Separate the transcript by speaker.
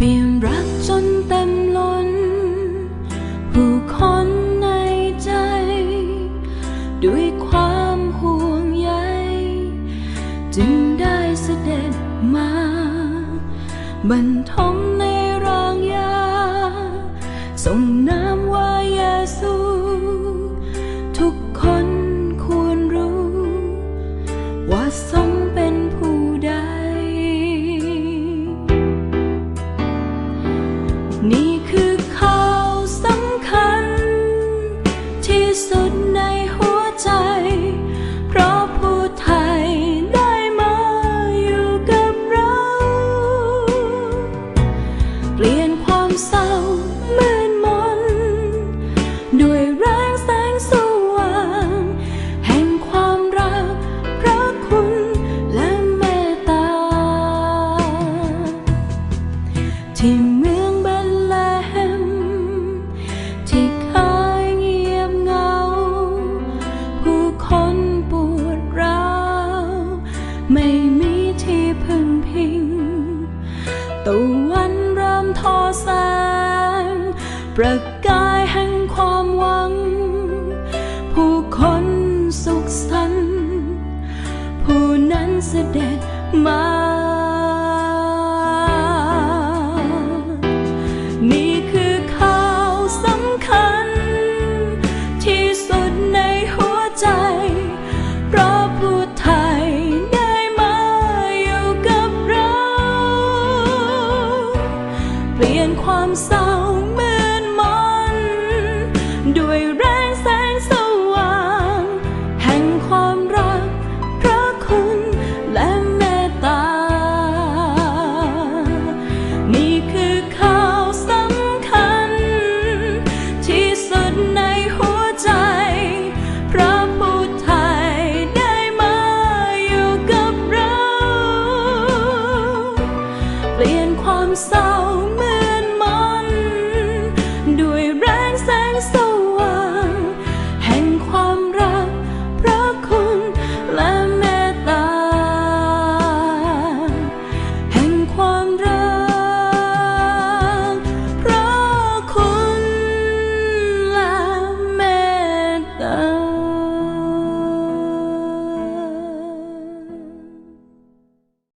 Speaker 1: เปลี่ยนรักจนเต็มล้น ผู้คนในใจ ด้วยความห่วงใยจึงได้เสด็มาบรรทมในร่างยาส่งน้ำว่ายาสูทุกคนควรรู้ ว่าทรง ที่สุด ตะวันเริ่มทอแสง ประกายแห่งความหวัง ผู้คนสุขสันต์ผู้นั้นเสด็จมา เศร้ามืดมนด้วยแรงแสงสว่าง แห่งความรัก พระคุณและเมตตา นี่คือข่าวสำคัญ ที่สุดในหัวใจ พระผู้ไทยได้มาอยู่กับเรา เปลี่ยนความเศร้ามื